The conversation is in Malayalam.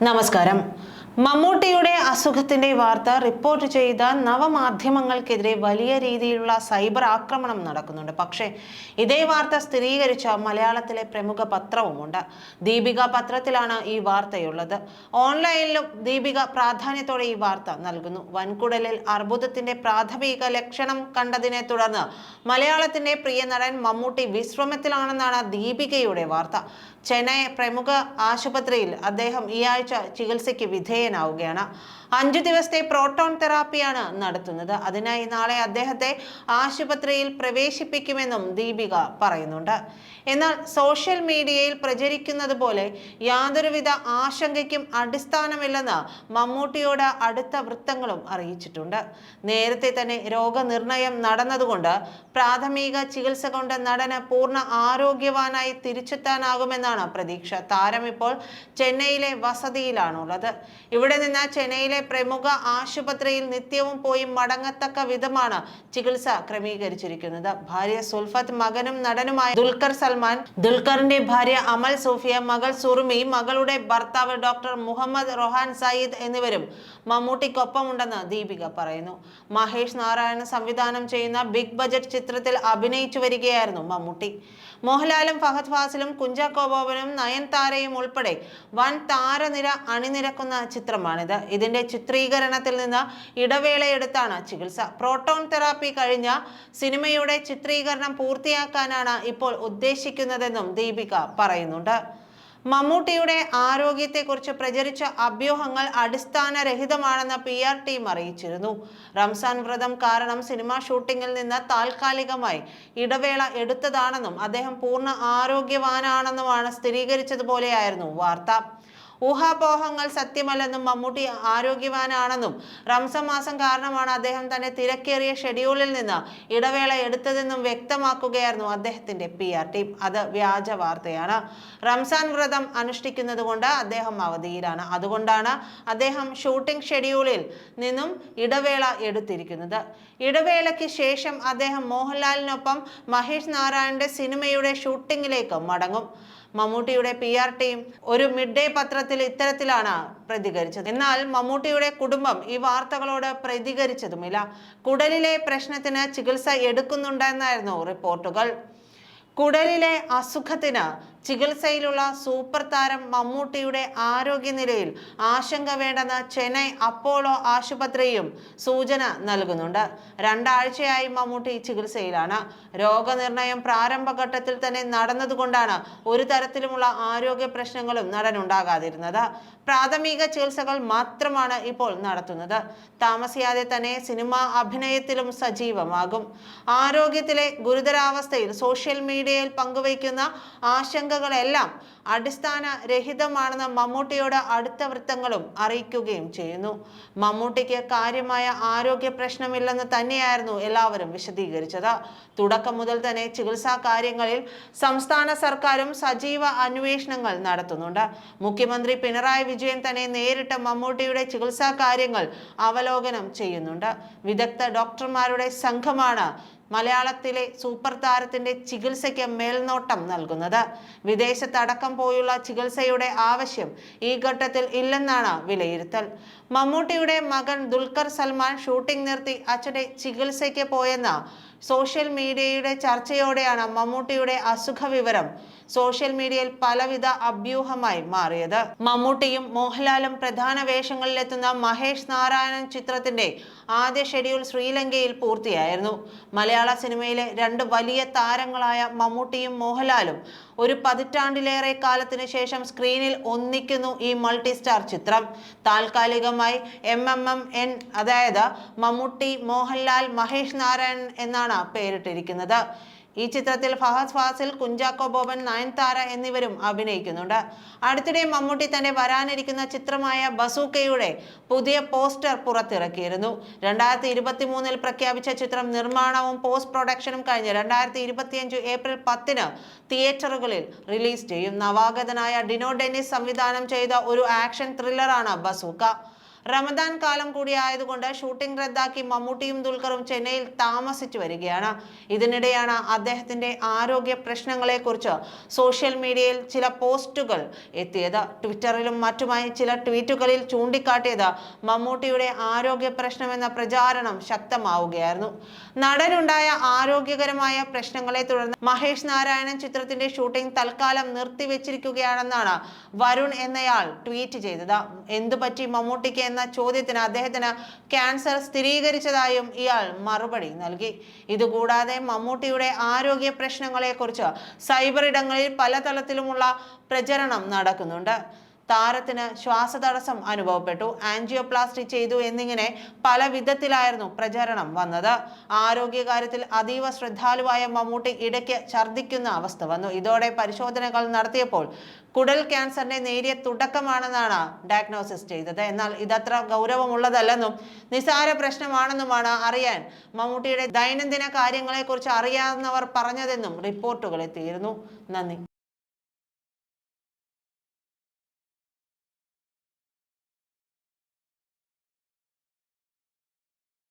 നമസ്കാരം മമ്മൂട്ടിയുടെ അസുഖത്തിന്റെ വാർത്ത റിപ്പോർട്ട് ചെയ്ത നവമാധ്യമങ്ങൾക്കെതിരെ വലിയ രീതിയിലുള്ള സൈബർ ആക്രമണം നടക്കുന്നുണ്ട്. പക്ഷേ ഇതേ വാർത്ത സ്ഥിരീകരിച്ച മലയാളത്തിലെ പ്രമുഖ പത്രവുമുണ്ട്. ദീപിക പത്രത്തിലാണ് ഈ വാർത്തയുള്ളത്. ഓൺലൈനിലും ദീപിക പ്രാധാന്യത്തോടെ ഈ വാർത്ത നൽകുന്നു. വൻകുടലിൽ അർബുദത്തിന്റെ പ്രാഥമിക ലക്ഷണം കണ്ടതിനെ തുടർന്ന് മലയാളത്തിന്റെ പ്രിയ നടൻ മമ്മൂട്ടി വിശ്രമത്തിലാണെന്നാണ് ദീപികയുടെ വാർത്ത. ചെന്നൈ പ്രമുഖ ആശുപത്രിയിൽ അദ്ദേഹം ഈ ആഴ്ച ചികിത്സയ്ക്ക് വിധേയനാവുകയാണ് അഞ്ചു ദിവസത്തെ പ്രോട്ടോൺ തെറാപ്പിയാണ് നടത്തുന്നത്. അതിനായി നാളെ അദ്ദേഹത്തെ ആശുപത്രിയിൽ പ്രവേശിപ്പിക്കുമെന്നും ദീപിക പറയുന്നുണ്ട്. എന്നാൽ സോഷ്യൽ മീഡിയയിൽ പ്രചരിക്കുന്നത് പോലെ യാതൊരുവിധ ആശങ്കയ്ക്കും അടിസ്ഥാനമില്ലെന്ന് മമ്മൂട്ടിയോട് അടുത്ത വൃത്തങ്ങളും അറിയിച്ചിട്ടുണ്ട്. നേരത്തെ തന്നെ രോഗനിർണയം നടന്നതുകൊണ്ട് പ്രാഥമിക ചികിത്സ കൊണ്ട് നടന് പൂർണ ആരോഗ്യവാനായി തിരിച്ചെത്താനാകുമെന്നാണ് പ്രതീക്ഷ. താരം ഇപ്പോൾ ചെന്നൈയിലെ വസതിയിലാണുള്ളത്. ഇവിടെ നിന്ന് ചെന്നൈയിലെ പ്രമുഖ ആശുപത്രിയിൽ നിത്യവും പോയി മടങ്ങത്തക്ക വിധമാണ് ചികിത്സ ക്രമീകരിച്ചിരിക്കുന്നത്. ഭാര്യ സുൽഫത്ത് മകനും നടനുമായ ദുൽഖർ സൽമാൻ ദുൽഖറിന്റെ ഭാര്യ അമൽ സൂഫിയ മകൾ സുറുമി മകളുടെ ഭർത്താവ് ഡോക്ടർ മുഹമ്മദ് റൊഹാൻ സയ്യിദ് എന്നിവരും മമ്മൂട്ടിക്കൊപ്പമുണ്ടെന്ന് ദീപിക പറയുന്നു. മഹേഷ് നാരായണൻ സംവിധാനം ചെയ്യുന്ന ബിഗ് ബജറ്റ് ചിത്രത്തിൽ അഭിനയിച്ചു വരികയായിരുന്നു മമ്മൂട്ടി. മോഹൻലാലും ഫഹദ് ഫാസിലും കുഞ്ചാക്കോ ബോബനും നയൻതാരയും ഉൾപ്പെടെ വൻ താരനിര അണിനിരക്കുന്ന ചിത്രമാണിത് ഇതിന്റെ ചിത്രീകരണത്തിൽ നിന്ന് ഇടവേളയെടുത്താണ് ചികിത്സ. പ്രോട്ടോൺ തെറാപ്പി കഴിഞ്ഞ സിനിമയുടെ ചിത്രീകരണം പൂർത്തിയാക്കാനാണ് ഇപ്പോൾ ഉദ്ദേശിക്കുന്നതെന്നും ദീപിക പറയുന്നുണ്ട്. മമ്മൂട്ടിയുടെ ആരോഗ്യത്തെക്കുറിച്ച് പ്രചരിച്ച അഭ്യൂഹങ്ങൾ അടിസ്ഥാനരഹിതമാണെന്ന് പി ആർ ടീം അറിയിച്ചിരുന്നു. റംസാൻ വ്രതം കാരണം സിനിമാ ഷൂട്ടിങ്ങിൽ നിന്ന് താൽക്കാലികമായി ഇടവേള എടുത്തതാണെന്നും അദ്ദേഹം പൂർണ ആരോഗ്യവാനാണെന്നുമാണ് സ്ഥിരീകരിച്ചതുപോലെയായിരുന്നു വാർത്ത. ഊഹാപോഹങ്ങൾ സത്യമല്ലെന്നും മമ്മൂട്ടി ആരോഗ്യവാനാണെന്നും റംസാൻ മാസം കാരണമാണ് അദ്ദേഹം തന്നെ തിരക്കേറിയ ഷെഡ്യൂളിൽ നിന്ന് ഇടവേള എടുത്തതെന്നും വ്യക്തമാക്കുകയായിരുന്നു അദ്ദേഹത്തിന്റെ പി ആർ ടീം. അത് വ്യാജ വാർത്തയാണ്. റംസാൻ വ്രതം അനുഷ്ഠിക്കുന്നത് കൊണ്ട് അദ്ദേഹം അവധിയിലാണ്. അതുകൊണ്ടാണ് അദ്ദേഹം ഷൂട്ടിംഗ് ഷെഡ്യൂളിൽ നിന്നും ഇടവേള എടുത്തിരിക്കുന്നത്. ഇടവേളയ്ക്ക് ശേഷം അദ്ദേഹം മോഹൻലാലിനൊപ്പം മഹേഷ് നാരായണന്റെ സിനിമയുടെ ഷൂട്ടിംഗിലേക്ക് മടങ്ങും. മമ്മൂട്ടിയുടെ പി ആർ ടീം ഒരു മിഡ് ഡേ പത്രത്തിൽ ഇത്തരത്തിലാണ് പ്രതികരിച്ചത്. എന്നാൽ മമ്മൂട്ടിയുടെ കുടുംബം ഈ വാർത്തകളോട് പ്രതികരിച്ചതുമില്ല. കുടലിലെ പ്രശ്നത്തിന് ചികിത്സ എടുക്കുന്നുണ്ടെന്നായിരുന്നു റിപ്പോർട്ടുകൾ. കുടലിലെ അസുഖത്തിന് ചികിത്സയിലുള്ള സൂപ്പർ താരം മമ്മൂട്ടിയുടെ ആരോഗ്യനിലയിൽ ആശങ്ക വേണ്ടെന്ന് ചെന്നൈ അപ്പോളോ ആശുപത്രിയും സൂചന നൽകുന്നുണ്ട്. രണ്ടാഴ്ചയായി മമ്മൂട്ടി ചികിത്സയിലാണ്. രോഗനിർണയം പ്രാരംഭഘട്ടത്തിൽ തന്നെ നടന്നതുകൊണ്ടാണ് ഒരു തരത്തിലുമുള്ള ആരോഗ്യ പ്രശ്നങ്ങളും നടനുണ്ടാകാതിരുന്നത്. പ്രാഥമിക ചികിത്സകൾ മാത്രമാണ് ഇപ്പോൾ നടത്തുന്നത്. താമസിയാതെ തന്നെ സിനിമാ അഭിനയത്തിലും സജീവമാകും. ആരോഗ്യത്തിലെ ഗുരുതരാവസ്ഥയിൽ സോഷ്യൽ മീഡിയയിൽ പങ്കുവയ്ക്കുന്ന ആശങ്കകളെല്ലാം അടിസ്ഥാന രഹിതമാണെന്ന് മമ്മൂട്ടിയോട് അടുത്ത വൃത്തങ്ങളും അറിയിക്കുകയും ചെയ്യുന്നു. മമ്മൂട്ടിക്ക് കാര്യമായ ആരോഗ്യ പ്രശ്നമില്ലെന്ന് തന്നെയായിരുന്നു എല്ലാവരും വിശദീകരിച്ചത്. തുടക്കം മുതൽ തന്നെ ചികിത്സാ കാര്യങ്ങളിൽ സംസ്ഥാന സർക്കാരും സജീവ അന്വേഷണങ്ങൾ നടത്തുന്നുണ്ട്. മുഖ്യമന്ത്രി പിണറായി വിജയൻ തന്നെ നേരിട്ട് മമ്മൂട്ടിയുടെ ചികിത്സാ കാര്യങ്ങൾ അവലോകനം ചെയ്യുന്നുണ്ട്. വിദഗ്ധ ഡോക്ടർമാരുടെ സംഘമാണ് മലയാളത്തിലെ സൂപ്പർ താരത്തിന്റെ ചികിത്സയ്ക്ക് മേൽനോട്ടം നൽകുന്നത്. വിദേശത്തടക്കം പോയുള്ള ചികിത്സയുടെ ആവശ്യം ഈ ഘട്ടത്തിൽ ഇല്ലെന്നാണ് വിലയിരുത്തൽ. മമ്മൂട്ടിയുടെ മകൻ ദുൽഖർ സൽമാൻ ഷൂട്ടിംഗ് നിർത്തി അച്ഛന്റെ ചികിത്സയ്ക്ക് പോയെന്ന സോഷ്യൽ മീഡിയയുടെ ചർച്ചയോടെയാണ് മമ്മൂട്ടിയുടെ അസുഖ വിവരം സോഷ്യൽ മീഡിയയിൽ പലവിധ അഭ്യൂഹമായി മാറിയത്. മമ്മൂട്ടിയും മോഹൻലാലും പ്രധാന വേഷങ്ങളിലെത്തുന്ന മഹേഷ് നാരായണൻ ചിത്രത്തിന്റെ ആദ്യ ഷെഡ്യൂൾ ശ്രീലങ്കയിൽ പൂർത്തിയായിരുന്നു. മലയാള സിനിമയിലെ രണ്ട് വലിയ താരങ്ങളായ മമ്മൂട്ടിയും മോഹൻലാലും ഒരു പതിറ്റാണ്ടിലേറെ കാലത്തിന് ശേഷം സ്ക്രീനിൽ ഒന്നിക്കുന്നു ഈ മൾട്ടി സ്റ്റാർ ചിത്രം. താൽക്കാലികമായി എം എം എം എൻ അതായത് മമ്മൂട്ടി മോഹൻലാൽ മഹേഷ് നാരായൺ എന്നാണ് പേരിട്ടിരിക്കുന്നത്. ഈ ചിത്രത്തിൽ ഫഹദ് ഫാസിൽ കുഞ്ചാക്കോ ബോബൻ നയൻതാര എന്നിവരും അഭിനയിക്കുന്നുണ്ട്. അടുത്തിടെ മമ്മൂട്ടി തന്നെ വരാനിരിക്കുന്ന ചിത്രമായ ബസൂക്കയുടെ പുതിയ പോസ്റ്റർ പുറത്തിറക്കിയിരുന്നു. രണ്ടായിരത്തി ഇരുപത്തി മൂന്നിൽ പ്രഖ്യാപിച്ച ചിത്രം നിർമ്മാണവും പോസ്റ്റ് പ്രൊഡക്ഷനും കഴിഞ്ഞ് രണ്ടായിരത്തി ഇരുപത്തിയഞ്ച് ഏപ്രിൽ പത്തിന് തിയേറ്ററുകളിൽ റിലീസ് ചെയ്യും. നവാഗതനായ ഡിനോ ഡെന്നിസ് സംവിധാനം ചെയ്ത ഒരു ആക്ഷൻ ത്രില്ലറാണ് ബസൂക്ക. റമദാൻ കാലം കൂടി ആയതുകൊണ്ട് ഷൂട്ടിംഗ് റദ്ദാക്കി മമ്മൂട്ടിയും ദുൽഖറും ചെന്നൈയിൽ താമസിച്ചു വരികയാണ്. ഇതിനിടെയാണ് അദ്ദേഹത്തിന്റെ ആരോഗ്യ പ്രശ്നങ്ങളെക്കുറിച്ച് സോഷ്യൽ മീഡിയയിൽ ചില പോസ്റ്റുകൾ എത്തിയത്. ട്വിറ്ററിലും മറ്റുമായി ചില ട്വീറ്റുകളിൽ ചൂണ്ടിക്കാട്ടിയത് മമ്മൂട്ടിയുടെ ആരോഗ്യ പ്രശ്നമെന്ന പ്രചാരണം ശക്തമാവുകയായിരുന്നു. നടനുണ്ടായ ആരോഗ്യകരമായ പ്രശ്നങ്ങളെ തുടർന്ന് മഹേഷ് നാരായണൻ ചിത്രത്തിന്റെ ഷൂട്ടിംഗ് തൽക്കാലം നിർത്തിവെച്ചിരിക്കുകയാണെന്നാണ് വരുൺ എന്നയാൾ ട്വീറ്റ് ചെയ്തത്. എന്തു പറ്റി മമ്മൂട്ടിക്ക് എന്ന ചോദ്യത്തിന് അദ്ദേഹത്തിന് ക്യാൻസർ സ്ഥിരീകരിച്ചതായും ഇയാൾ മറുപടി നൽകി. ഇതുകൂടാതെ മമ്മൂട്ടിയുടെ ആരോഗ്യ പ്രശ്നങ്ങളെക്കുറിച്ച് സൈബർ ഇടങ്ങളിൽ പല തലത്തിലുമുള്ള പ്രചരണം നടക്കുന്നുണ്ട്. താരത്തിന് ശ്വാസതടസ്സം അനുഭവപ്പെട്ടു ആൻജിയോപ്ലാസ്റ്റി ചെയ്തു എന്നിങ്ങനെ പല വിധത്തിലായിരുന്നു പ്രചരണം വന്നത്. ആരോഗ്യകാര്യത്തിൽ അതീവ ശ്രദ്ധാലുവായ മമ്മൂട്ടി ഇടയ്ക്ക് ഛർദ്ദിക്കുന്ന അവസ്ഥ വന്നു. ഇതോടെ പരിശോധനകൾ നടത്തിയപ്പോൾ കുടൽ ക്യാൻസറിന്റെ നേരിയ തുടക്കമാണെന്നാണ് ഡയഗ്നോസിസ് ചെയ്തത്. എന്നാൽ ഇതത്ര ഗൗരവമുള്ളതല്ലെന്നും നിസാര പ്രശ്നമാണെന്നുമാണ് അറിയാൻ മമ്മൂട്ടിയുടെ ദൈനംദിന കാര്യങ്ങളെക്കുറിച്ച് അറിയാവുന്നവർ പറഞ്ഞതെന്നും റിപ്പോർട്ടുകൾ എത്തിയിരുന്നു. നന്ദി.